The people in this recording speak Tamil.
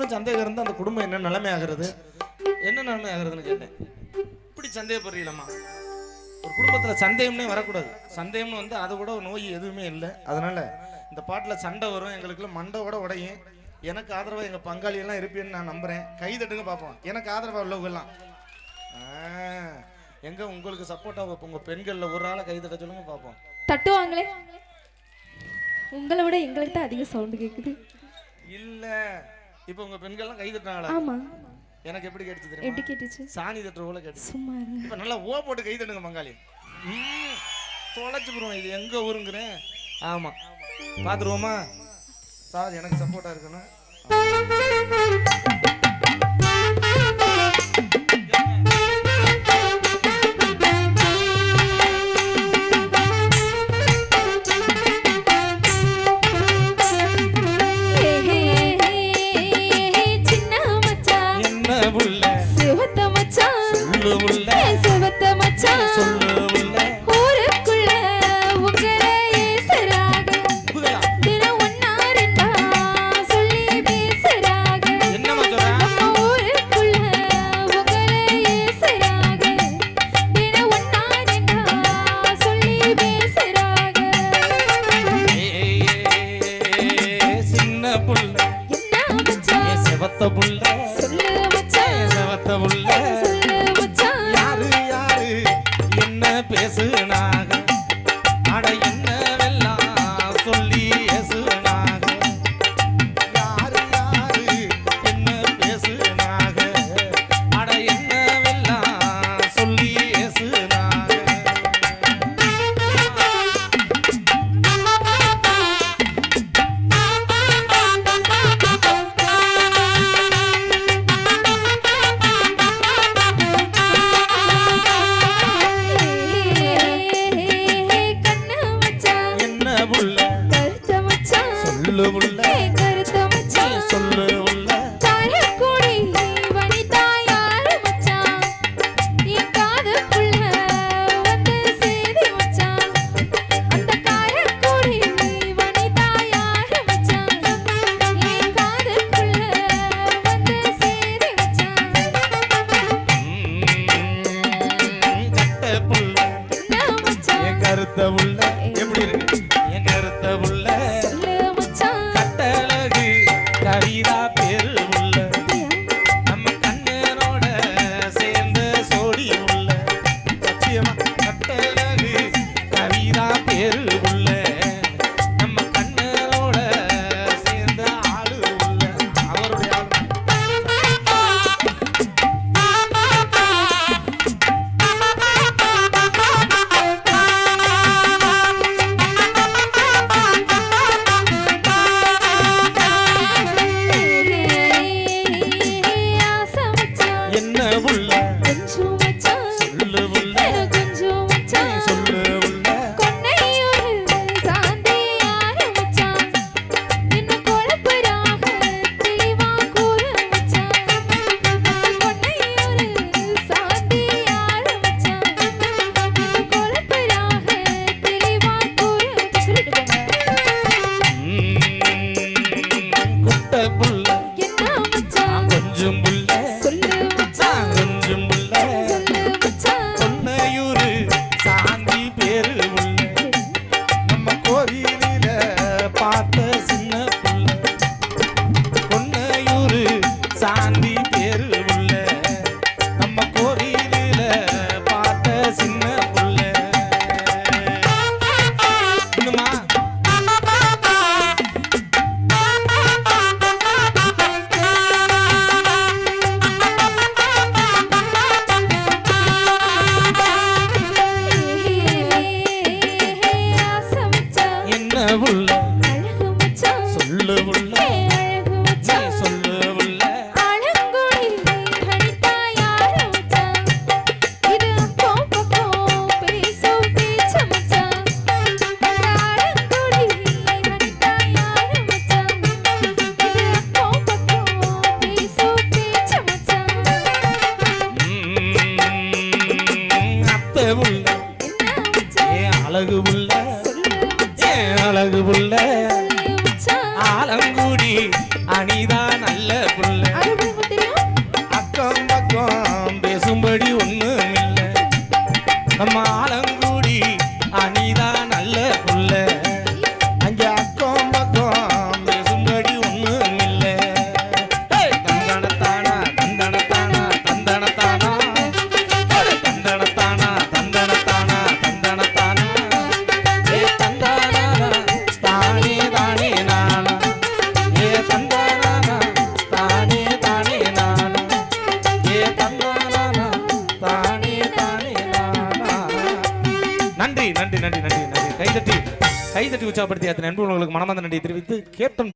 கொஞ்சம் சந்தேகம் இருந்தால் அந்த குடும்பம் என்ன நிலைமை ஆகிறது என்ன நிலைமை ஆகுறதுன்னு கேட்டேன். இப்படி சந்தேகப்படுறீங்களம்மா. ஒரு குடும்பத்தில் சந்தேகம்னே வரக்கூடாது. சந்தேகம்னு வந்து அதை விட நோய் எதுவுமே இல்லை. அதனால இந்த பாட்டில் சண்டை வரும் எங்களுக்குள்ள மண்டையோட உடையும். எனக்கு ஆதரவாக எங்கள் பங்காளி எல்லாம் இருப்பேன்னு நான் நம்புறேன். கை தட்டுங்க பார்ப்போம் எனக்கு ஆதரவாக உள்ளவங்க எல்லாம் ஆ, எங்க உங்களுக்கு சப்போர்ட்டாக உங்க பெண்களில் ஒரு ஆளை கை தட்ட சொல்லுங்க பார்ப்போம் தட்டுவாங்களே? உங்களை விட எங்களுக்கு தான் அதிக சவுண்டு கேக்குது. இல்ல. இப்போ உங்க பெண்கள்லாம் கை தட்டினாங்களா ஆமா. எனக்கு எப்படி கேட்டுச்சு எப்படி தெரியுமா கேட்டுச்சு? சாணி தட்டுற போல கேட்டுச்சு. சும்மா இருங்க. இப்போ நல்லா ஓ போட்டு கை தட்டுங்க பங்காளி ம், தொலைச்சு போடுவோம் இது எங்க ஊருங்கிறேன்? ஆமா. பாத்துருவோமா? சார் எனக்கு சப்போர்ட்டா இருக்கணும். ஏ சிவத்த மச்சான். சொல்லு புள்ள ஊருக்குள்ள உங்களை ஏசுறாங்க புகழா? தினம் ஒன்னா ரெண்டா சொல்லி பேசுறாங்க என்னம்மா சொல்ற நம்ம ஊருக்குள்ள உங்களை ஏசுறாங்க தினம் ஒன்னா ரெண்டா சொல்லி பேசுறாங்க ஏய், ஏய், சின்ன புள்ள. என்ன பேசுனாக. அட என்ன பெரு உள்ள ஏன் அழகு நன்றி நன்றி நன்றி நன்றி. கைதட்டி கைதட்டி உச்சப்படுத்தி அத்தனை நண்பர்களுக்கு மனமார்ந்த நன்றி தெரிவித்து கேப்டன்